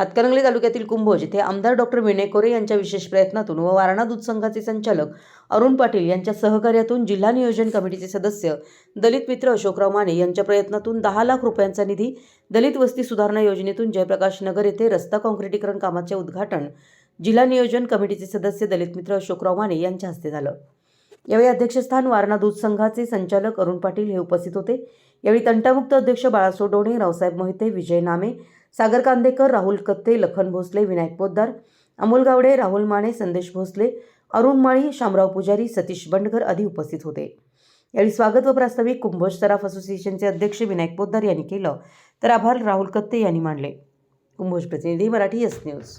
हातकणंगले तालुक्यातील कुंभोज येथे आमदार डॉक्टर विनय कोरे यांच्या विशेष प्रयत्नातून व वारणा दूध संघाचे संचालक अरुण पाटील यांच्या सहकार्यातून जिल्हा नियोजन कमिटीचे सदस्य दलित मित्र अशोकराव माने यांच्या प्रयत्नातून दहा लाख रुपयांचा निधी दलित वस्ती सुधारणा योजनेतून जयप्रकाश नगर येथे रस्ता काँक्रिटीकरण कामाचे उद्घाटन जिल्हा नियोजन कमिटीचे सदस्य दलित मित्र अशोकराव माने यांच्या हस्ते झालं. यावेळी अध्यक्षस्थान वारणा दूध संघाचे संचालक अरुण पाटील हे उपस्थित होते. यावेळी तंटामुक्त अध्यक्ष बाळासो डोणे रावसाहेब मोहिते विजय नामे सागर कांदेकर राहुल कत्ते लखन भोसले विनायक पोद्दार अमोल गावडे राहुल माने संदेश भोसले अरुण माळी शामराव पुजारी सतीश बंडकर आदी उपस्थित होते. यावेळी स्वागत व प्रास्ताविक कुंभोज सराफ असोसिएशनचे अध्यक्ष विनायक पोद्दार यांनी केलं. तर आभार राहुल कत्ते यांनी मानले. कुंभोज प्रतिनिधी मराठी एस न्यूज